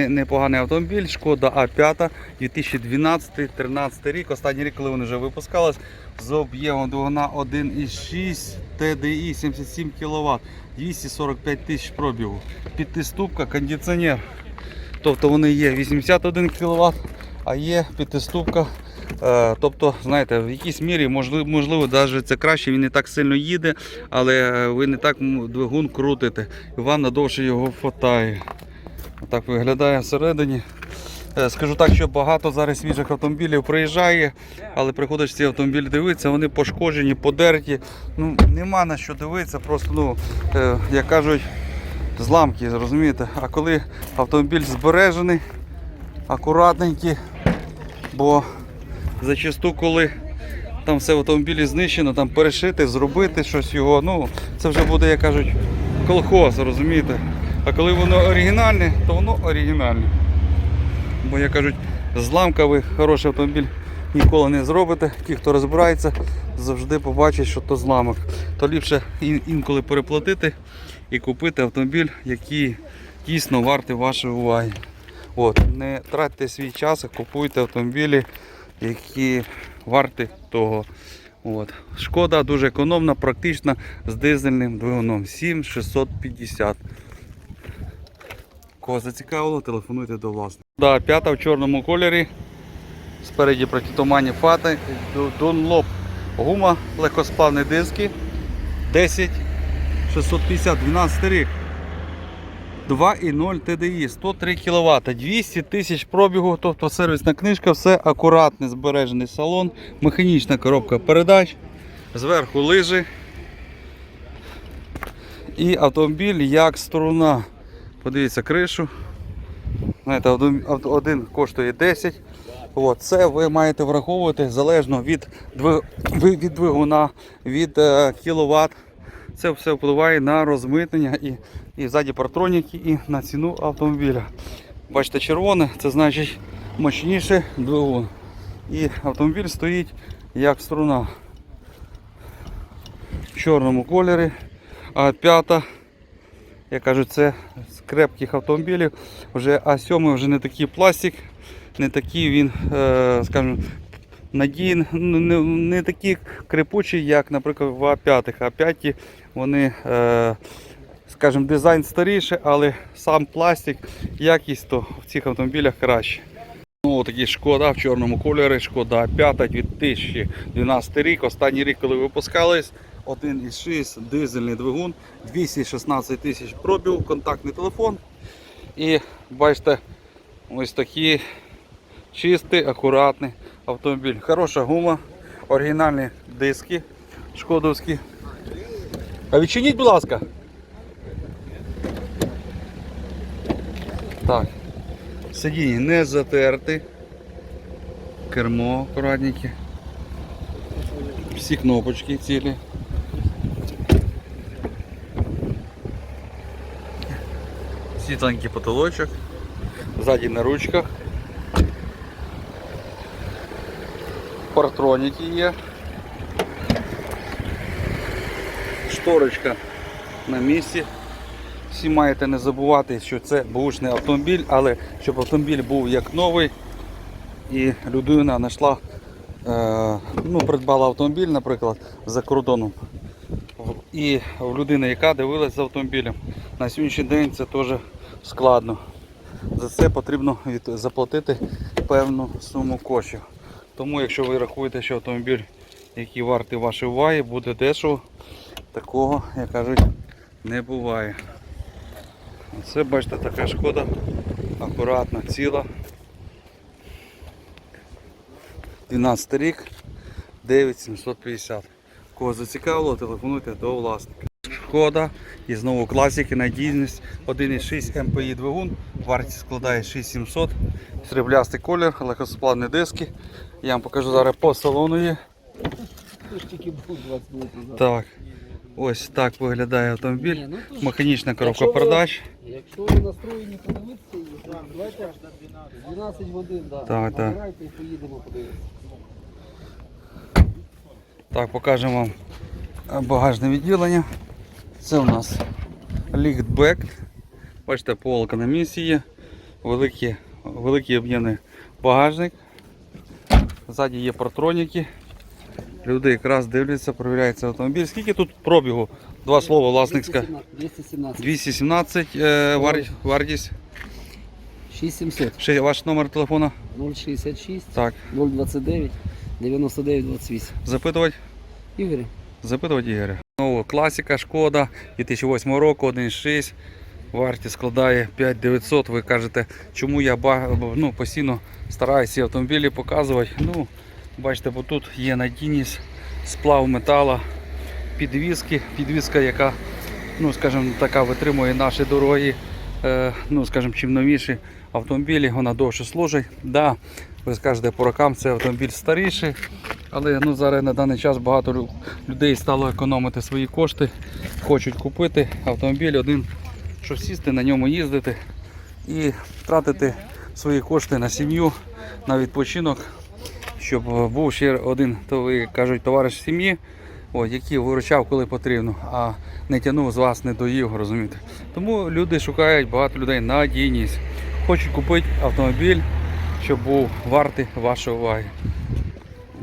не- непоганий автомобіль. Шкода А5 2012-13 рік. Останній рік, коли вони вже випускались, з об'ємом двигуна 1,6 TDI 77 кВт, 245 тисяч пробігу. П'ятиступка, кондиціонер. Тобто вони є 81 кВт, а є п'ятиступка. Е, Тобто, знаєте, в якійсь мірі можливо, можливо, навіть це краще, він не так сильно їде, але е, ви не так двигун крутите, і вам надовше його хватає. Так виглядає всередині. Е, Скажу так, що багато зараз свіжих автомобілів приїжджає, але приходиш ці автомобілі дивитися, вони пошкоджені, подерті. Ну, нема на що дивитися, просто, ну, е, як кажуть, зламки, розумієте? А коли автомобіль збережений, акуратненький, бо зачасту, коли там все в автомобілі знищено, там перешити, зробити щось його, ну це вже буде, як кажуть, колхоз, розумієте? А коли воно оригінальне, то воно оригінальне. Бо як кажуть, зламка ви хороший автомобіль ніколи не зробите. Ті, хто розбирається, завжди побачать, що то зламок. То ліпше інколи переплатити і купити автомобіль, який дійсно вартий вашої уваги. От, не тратьте свій час, а купуйте автомобілі, які варті того. От. Шкода дуже економна, практична з дизельним двигуном 7650. Кого зацікавило, телефонуйте до власника. Да, п'ята в чорному кольорі. Спереді протитуманні фати. Dunlop гума, легкосплавні диски. 10 650, 12 рік. 2,0 TDI, 103 кВт, 200 тисяч пробігу, тобто сервісна книжка, все акуратний збережений салон, механічна коробка передач, зверху лижі. І автомобіль як струна. Подивіться кришу. Знаєте, один, коштує 10. От, це ви маєте враховувати залежно від, від двигуна, від е, кіловат. Це все впливає на розмитнення і, і ззаді партроніки, і на ціну автомобіля. Бачите, червоне, це значить мощніший двигун. І автомобіль стоїть як струна. В чорному кольорі. А п'ята, я кажу, це крепких автомобілів. Вже А7 вже не такий пластик, не такий він, е, скажімо, надійний, ну, не, не такий крепучий, як, наприклад, в А5. А5 вони, е, скажімо, дизайн старіший, але сам пластик, якість то в цих автомобілях краще. Ну, такі шкода в чорному кольорі, шкода 5 2012 рік. Останній рік, коли випускались, 1,6 дизельний двигун, 216 тисяч пробіг, контактний телефон. І бачите, ось такий чистий, акуратний автомобіль. Хороша гума, оригінальні диски шкодовські. А відчиніть, будь ласка. Так. Сидіння не затерти. Кермо акуратненьке. Всі кнопочки цілі. Світленький потолочок. Ззаді на ручках. Партроніки є. Шторочка на місці. Всі маєте не забувати, що це бушний автомобіль, але щоб автомобіль був як новий і людина знайшла, е, ну, придбала автомобіль, наприклад, за кордоном. І в людини, яка дивилась за автомобілем, на сьогоднішній день це теж складно. За це потрібно заплатити певну суму коштів. Тому якщо ви рахуєте, що автомобіль, який вартий вашої уваги, буде дешево, такого, як кажуть, не буває. Це бачите така шкода, акуратна, ціла. 12 рік, 9750. Кого зацікавило, телефонуйте до власника. Шкода і знову класики, надійність 1,6 МПІ двигун, вартість складає 6700, сріблястий колір, легкосплавні диски. Я вам покажу зараз по салону є. Тільки був 20 минут назад. Так, ось так виглядає автомобіль. Ну, Механічна коробка передач. Якщо ви настроєні подивитися, давайте аж до 12 годин. Так, так. І поїдемо подивитися. Так, покажемо вам багажне відділення. Це у нас ліфтбек. Бачите, полка на місці є. великий, великий об'ємний багажник. Ззаді є партроніки. Люди якраз дивляться, перевіряється автомобіль. Скільки тут пробігу? Два слова, власницька. 217. 217 е, вар- вартість. 6700. Ще ваш номер телефона. 066 Так. 029 99 28. Запитувати? Ігор, Запитувати Ігоря. Знову класика Шкода 2008 року, 1.6. Вартість складає 5900. Ви кажете, чому я ну, постійно стараюся автомобілі показувати. Ну, бачите, бо тут є надійність, сплав метала, підвіски, підвіска, яка, ну, скажімо, така витримує наші дороги, е, ну, скажімо, чим новіші автомобілі, вона довше служить. Да, ви скажете, по рокам це автомобіль старіший, але ну, зараз на даний час багато людей стало економити свої кошти, хочуть купити автомобіль один, щоб сісти на ньому їздити і тратити свої кошти на сім'ю, на відпочинок, щоб е, був ще один, то кажуть, товариш сім'ї, який виручав, коли потрібно, а не тягнув з вас, не доїв, розумієте. Тому люди шукають, багато людей надійність. Хочуть купити автомобіль, щоб був вартий вашої уваги.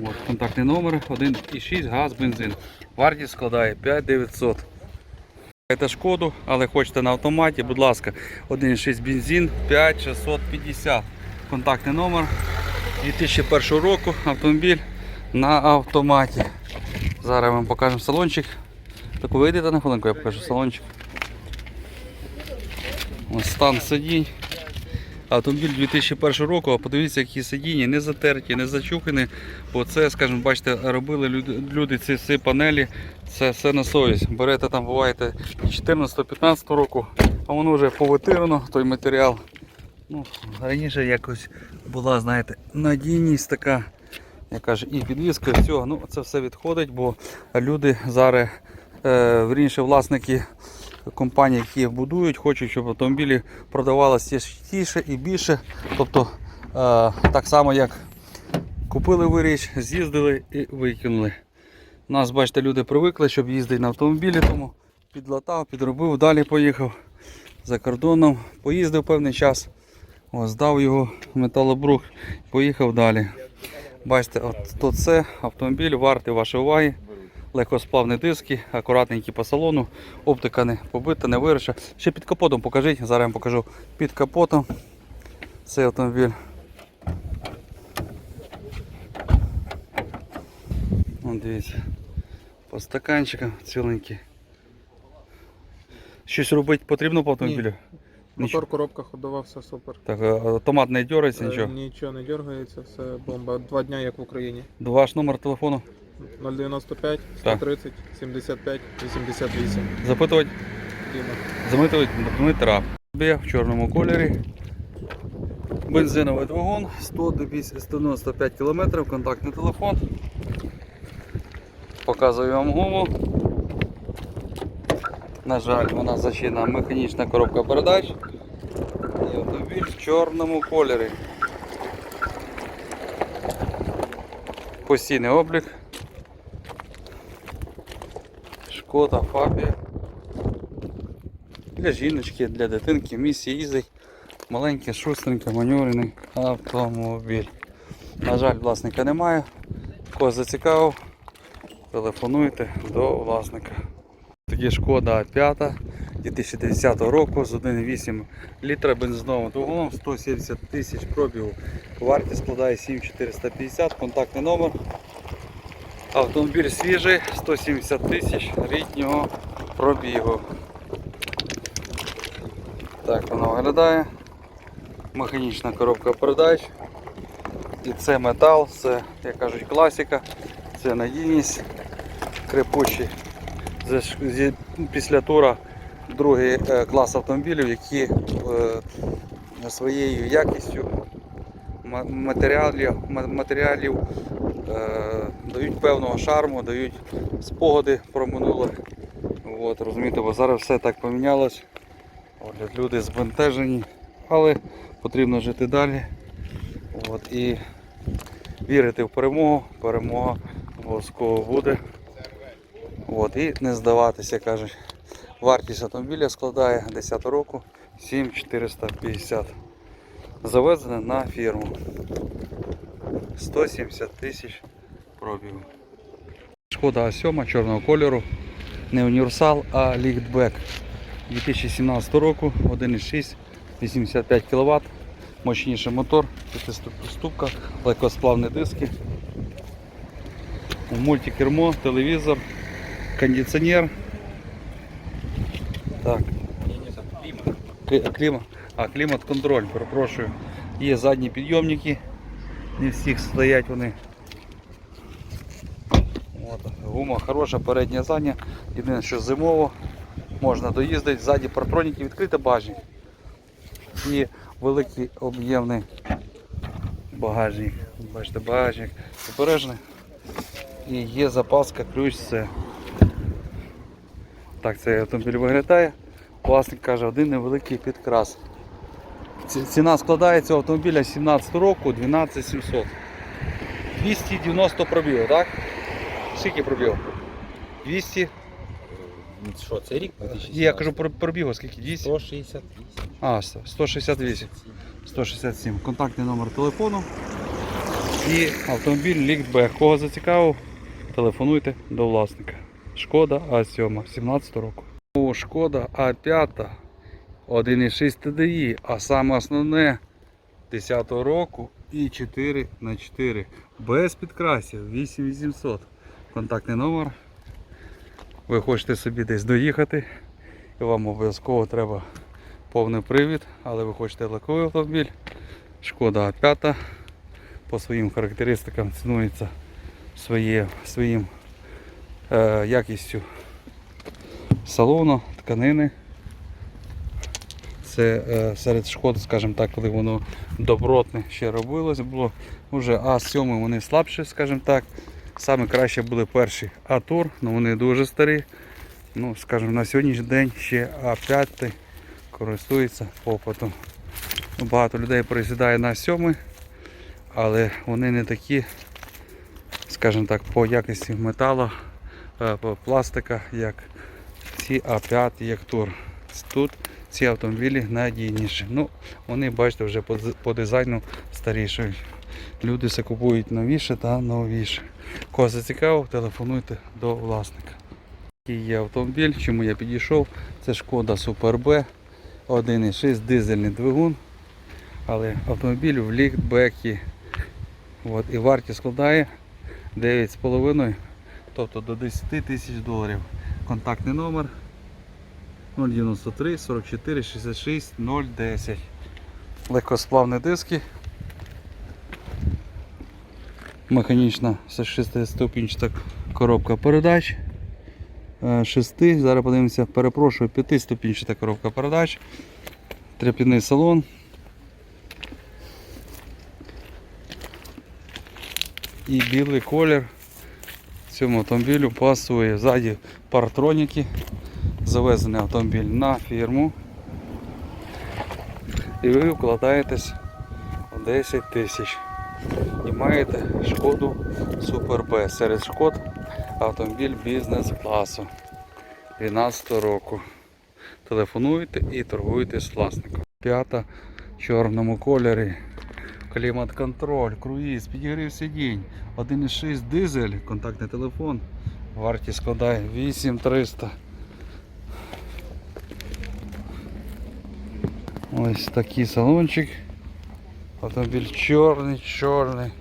От, контактний номер 1,6 газ, бензин. Вартість складає 5900. Це шкоду, але хочете на автоматі, будь ласка, 1,6 бензин 5650. Контактний номер 2001 року автомобіль на автоматі. Зараз вам покажемо салончик. Так вийдете на хвилинку, я покажу салончик. Ось стан сидінь. Автомобіль 2001 року, а подивіться, які сидіння, не затерті, не зачухані. Бо це, скажімо, бачите, робили люди, ці, ці панелі, це все на совість. Берете там, буваєте, 14-15 року, а воно вже повитирано, той матеріал. Ну, раніше якось була, знаєте, надійність така, я кажу, і підвізка, і всього. Ну, це все відходить, бо люди зараз, е, вірніше, власники компаній, які будують, хочуть, щоб автомобілі продавалися частіше і більше. Тобто, е, так само, як купили ви річ, з'їздили і викинули. У нас, бачите, люди привикли, щоб їздити на автомобілі, тому підлатав, підробив, далі поїхав за кордоном, поїздив певний час, о, здав його металобрух, поїхав далі. Бачите, от то це автомобіль вартий вашої уваги. Легкосплавні диски, акуратненькі по салону, оптика не побита, не вириша. Ще під капотом покажіть, зараз я вам покажу під капотом цей автомобіль. Вон дивіться, по стаканчикам ціленькі. Щось робити потрібно по автомобілю? Мотор, коробка ходова, все супер. Так, автомат не дергається, Е, нічого. Нічого не дергається, все бомба. Два дня як в Україні. Ваш номер телефону 095 130 75 88. запитувати. Замитувати Дмитра. В чорному кольорі. Бензиновий двигун, 195 км, контактний телефон. Показую вам гуму. На жаль, вона зачинена механічна коробка передач. І автомобіль в чорному кольорі. Постійний облік. Шкода, Фабія. Для жіночки, для дитинки, в місті їздить маленький, шустренький, маневрений автомобіль. На жаль, власника немає. Кого зацікавив, телефонуйте до власника. Тоді шкода 5 2010 року з 1,8 літра бензиновим двигуном 170 тисяч пробігу. Вартість складає 7450, контактний номер. Автомобіль свіжий, 170 тисяч ріднього пробігу. Так воно виглядає. Механічна коробка передач. І це метал, це, як кажуть, класика, це надійність, крепучі. Після тура другий е, клас автомобілів, які е, своєю якістю матеріалів, матеріалів е, дають певного шарму, дають спогади про минуле. От, розумієте, бо зараз все так помінялось. От, люди збентежені, але потрібно жити далі. От, і вірити в перемогу. Перемога обов'язково буде. От, і не здаватися, кажуть. Вартість автомобіля складає 10 року 7450. Завезене на фірму. 170 тисяч пробігу. Шкода А7 чорного кольору. Не універсал, а ліфтбек. 2017 року 1,6, 85 кВт, мощніший мотор, п'ятиступка, легкосплавні диски, мультикермо, телевізор, кондиціонер. Так. Клі- Клімат. А, клімат контроль, перепрошую. Є задні підйомники, не всіх стоять вони. Гума хороша, передня задня. Єдине, що зимово можна доїздити, ззаді партроніки, відкрити багажник. І великий об'ємний багажник. Бачите, багажник обережний. І є запаска, ключ, все. Так цей автомобіль виглядає. Власник каже, один невеликий підкрас. Ціна складається автомобіля 17 року 12700. 290 пробігу, так? Скільки пробігу? 200. Ну, Що, це рік? Я кажу про пробігу, скільки? 200? 168. А, 168. 167. Контактний номер телефону. І автомобіль ліктбек. Кого зацікавив, телефонуйте до власника. Шкода А7 17 року. О, Шкода А5 1,6 TDI, а саме основне 10 року і 4 на 4 без підкрасів 8800. Контактний номер. Ви хочете собі десь доїхати, і вам обов'язково треба повний привід, але ви хочете легковий автомобіль. Шкода А5 по своїм характеристикам цінується своє, своїм е, якістю салону, тканини. Це е, серед шкод, скажімо так, коли воно добротне ще робилось, було вже А7 вони слабші, скажімо так. Саме краще були перші А-Тур, але вони дуже старі. Ну, скажімо, на сьогоднішній день ще А5 користується попитом. Ну, Багато людей присідає на сьомий, але вони не такі, скажімо так, по якості металу, е, по пластика, як ці А5, як Тур. Тут ці автомобілі надійніші. Ну, вони, бачите, вже по, дизайну старішають. Люди все купують новіше та новіше. Кого зацікавив, телефонуйте до власника. Такий є автомобіль, чому я підійшов. Це шкода Super B 1,6 дизельний двигун. Але автомобіль в ліктбекі. От, і вартість складає 9,5, тобто до 10 тисяч доларів. Контактний номер 093 44 66 010. Легкосплавні диски. Механічна 6-ступінчата коробка передач. Е, Шести, зараз подивимося, перепрошую, п'ятиступінчата коробка передач. Тряп'яний салон. І білий колір цьому автомобілю пасує. Ззаді партроніки. Завезений автомобіль на фірму. І ви вкладаєтесь в 10 тисяч. Маєте шкоду Super B. Серед шкод автомобіль бізнес-класу 12 року. Телефонуйте і торгуйте з власником. П'ята в чорному кольорі. Клімат-контроль, круїз, підігрів сидінь, 1,6 дизель, контактний телефон. Вартість складає 8300. Ось такий салончик. Автомобіль чорний, чорний.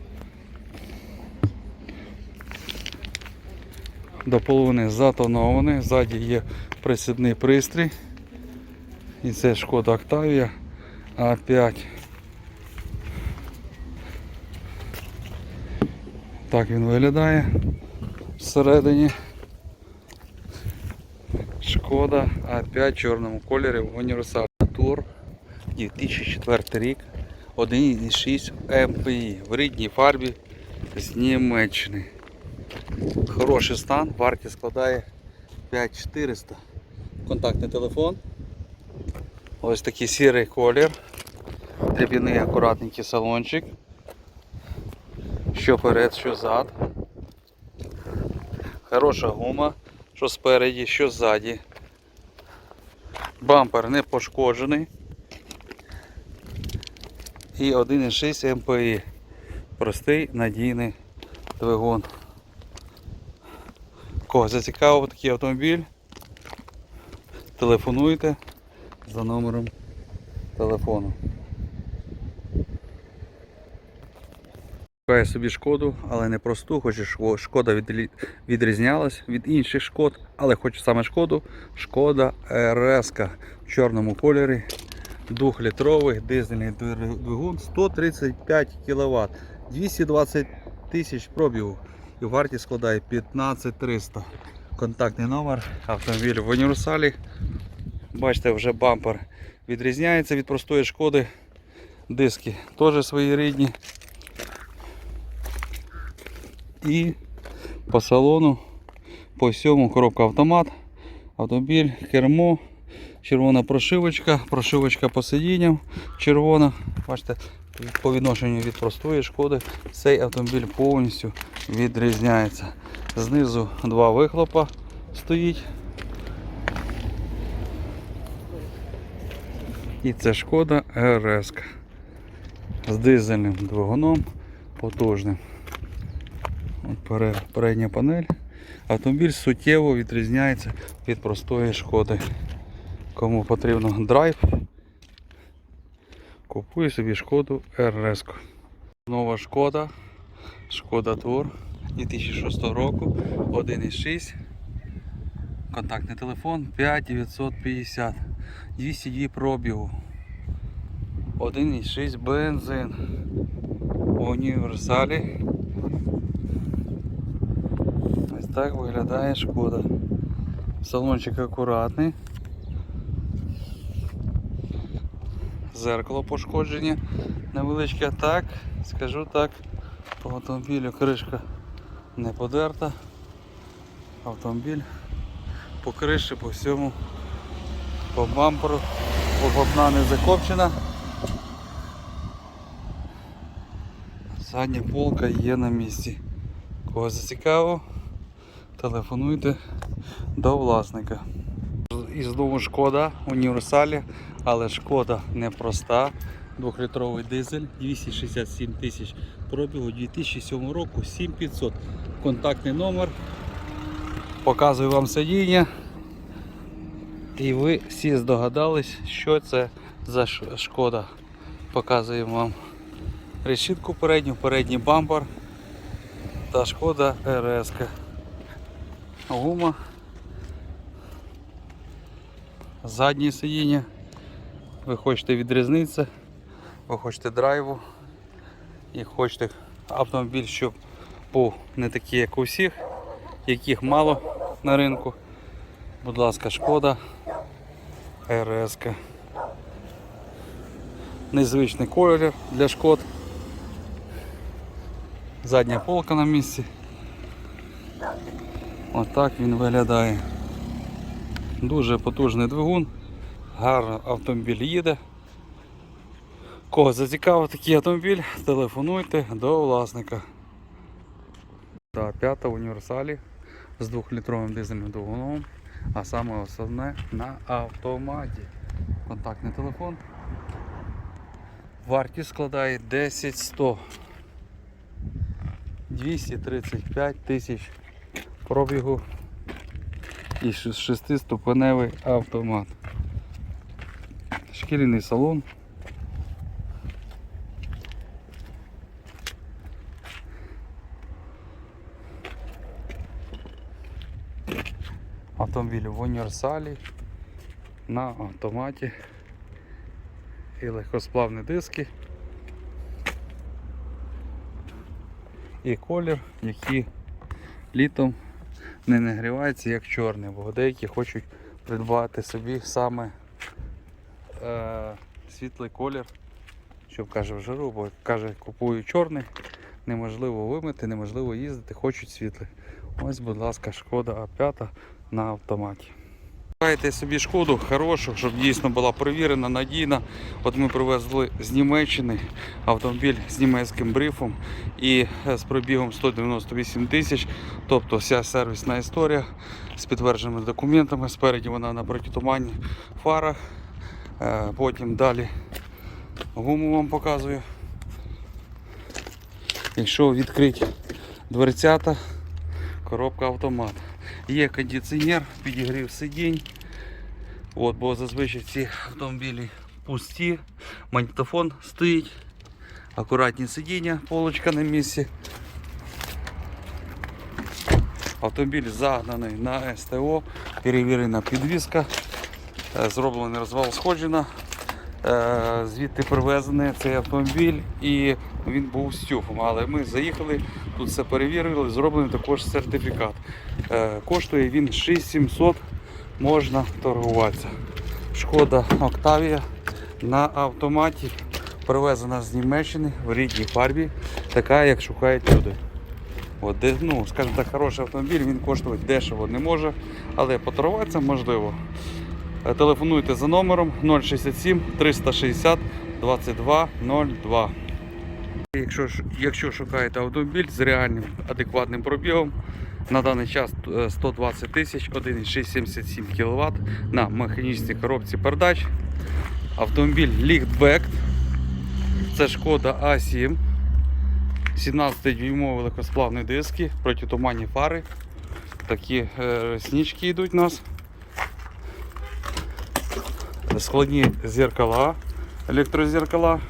До половини затонований. Ззаді є присідний пристрій. І це шкода Octavia А5. Так він виглядає всередині. Шкода А5 в чорному кольорі в універсалі. Тур 2004 рік. 1,6 МПІ в рідній фарбі з Німеччини. Хороший стан, вартість складає 5400. Контактний телефон. Ось такий сірий колір. Дрібний акуратненький салончик. Що перед, що зад. Хороша гума, що спереді, що ззаді. Бампер не пошкоджений. і 1,6 МПІ. Простий надійний двигун. Кого зацікавив такий автомобіль? Телефонуйте за номером телефону. Шукає собі шкоду, але не просту, щоб шкода відрізнялась від інших шкод, але хоче саме шкоду. Шкода РС в чорному кольорі. Двохлітровий дизельний двигун 135 кВт, 220 тисяч пробігу і вартість складає 15300. Контактний номер, автомобіль в універсалі. Бачите, вже бампер відрізняється від простої шкоди. Диски теж свої рідні. І по салону, по всьому коробка автомат, автомобіль, кермо, червона прошивочка, прошивочка по сидінням, червона. Бачите, по відношенню від простої шкоди цей автомобіль повністю відрізняється. Знизу два вихлопа стоїть. І це шкода РС з дизельним двигуном потужним. От передня панель. Автомобіль суттєво відрізняється від простої шкоди. Кому потрібно драйв, купує собі шкоду РС. Нова шкода. Шкода Тур 2006 року 1,6. Контактний телефон 5950. 202 пробігу. 1,6 бензин. Універсалі. Ось так виглядає шкода. Салончик акуратний. Зеркало пошкодження невеличке так, скажу так, по автомобілю кришка не подерта. Автомобіль по криші, по всьому, по бамперу, покупна не закопчена. Задня полка є на місці. Кого зацікавив, телефонуйте до власника. І знову шкода універсалі, але шкода не проста. Двохлітровий дизель, 267 тисяч пробігу 2007 року, 7500. Контактний номер. Показую вам сидіння. І ви всі здогадались, що це за шкода. Показуємо вам решітку передню, передній бампер та шкода РС. Гума. Заднє сидіння. Ви хочете відрізнитися, ви хочете драйву і хочете автомобіль, щоб був не такий, як у всіх, яких мало на ринку. Будь ласка, шкода РС. Незвичний колір для шкод. Задня полка на місці. Отак він виглядає. Дуже потужний двигун, гарно автомобіль їде. Кого зацікавив такий автомобіль, телефонуйте до власника. Та п'ята в універсалі з 2-літровим дизельним двигуном, а саме основне на автоматі. Контактний телефон. Вартість складає 10 100 235 тисяч пробігу і 6-ступеневий автомат. Шкіряний салон. Автомобіль в універсалі на автоматі і легкосплавні диски. І колір, який літом не нагрівається як чорний, бо деякі хочуть придбати собі саме е, світлий колір, щоб каже в жару, бо каже, купую чорний, неможливо вимити, неможливо їздити, хочуть світлий. Ось, будь ласка, шкода А5 на автоматі. Шукайте собі шкоду хорошу, щоб дійсно була перевірена, надійна. От ми привезли з Німеччини автомобіль з німецьким брифом і е, з пробігом 198 тисяч. Тобто вся сервісна історія з підтвердженими документами. Спереді вона на протитуманні фарах. Е, Потім далі гуму вам показую. Якщо відкрити дверцята, коробка автомат. Є кондиціонер, підігрів сидінь. От, бо зазвичай ці автомобілі пусті, магнітофон стоїть, акуратні сидіння, полочка на місці. Автомобіль загнаний на СТО, перевірена підвізка, е, зроблений розвал сходжена. Е, Звідти привезений цей автомобіль і він був з тюфом. Але ми заїхали, тут все перевірили, зроблений також сертифікат. Е, Коштує він 6700, можна торгуватися. Шкода Октавія на автоматі, привезена з Німеччини в рідній фарбі, така як шукають люди. От, де, ну, скажімо так, хороший автомобіль, він коштувати дешево не може, але поторгуватися можливо. Е, Телефонуйте за номером 067 360 2202. Якщо, якщо шукаєте автомобіль з реальним адекватним пробігом, на даний час е, 120 тисяч, 1,677 кВт на механічній коробці передач. Автомобіль Lichtback. Це шкода А7. 17-дюймові легкосплавні диски, протитуманні фари. Такі е, снічки йдуть у нас. Складні зеркала, електрозеркала.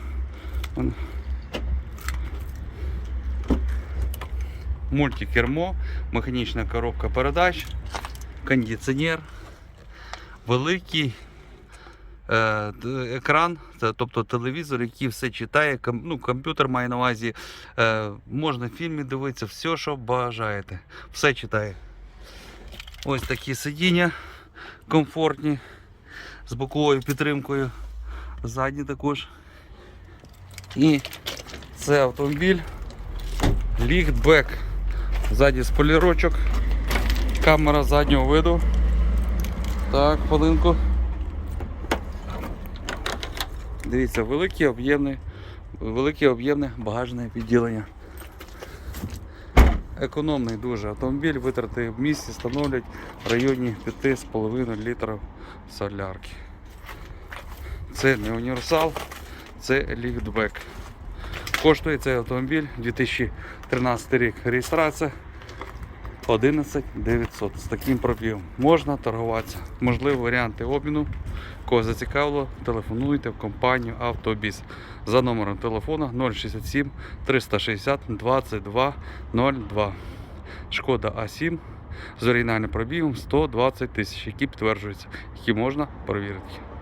Мультикермо, механічна коробка передач, кондиціонер, великий е, екран, тобто телевізор, який все читає, ну, комп'ютер має на увазі, е, можна фільми дивитися, все, що бажаєте. Все читає. Ось такі сидіння комфортні, з боковою підтримкою, задні також. І це автомобіль Ліхтбек. Ззаді спойлерочок, камера заднього виду. Так, хвилинку. Дивіться, велике об'ємне, велике об'ємне багажне відділення. Економний дуже автомобіль, витрати в місті становлять в районі 5,5 літрів солярки. Це не універсал, це ліфтбек. Коштує цей автомобіль 2013 рік реєстрація 11 900 з таким пробігом. Можна торгуватися. Можливі варіанти обміну. Кого зацікавило, телефонуйте в компанію Автобіс за номером телефона 067 360 22 02. Шкода А7 з оригінальним пробігом 120 тисяч, які підтверджуються, які можна перевірити.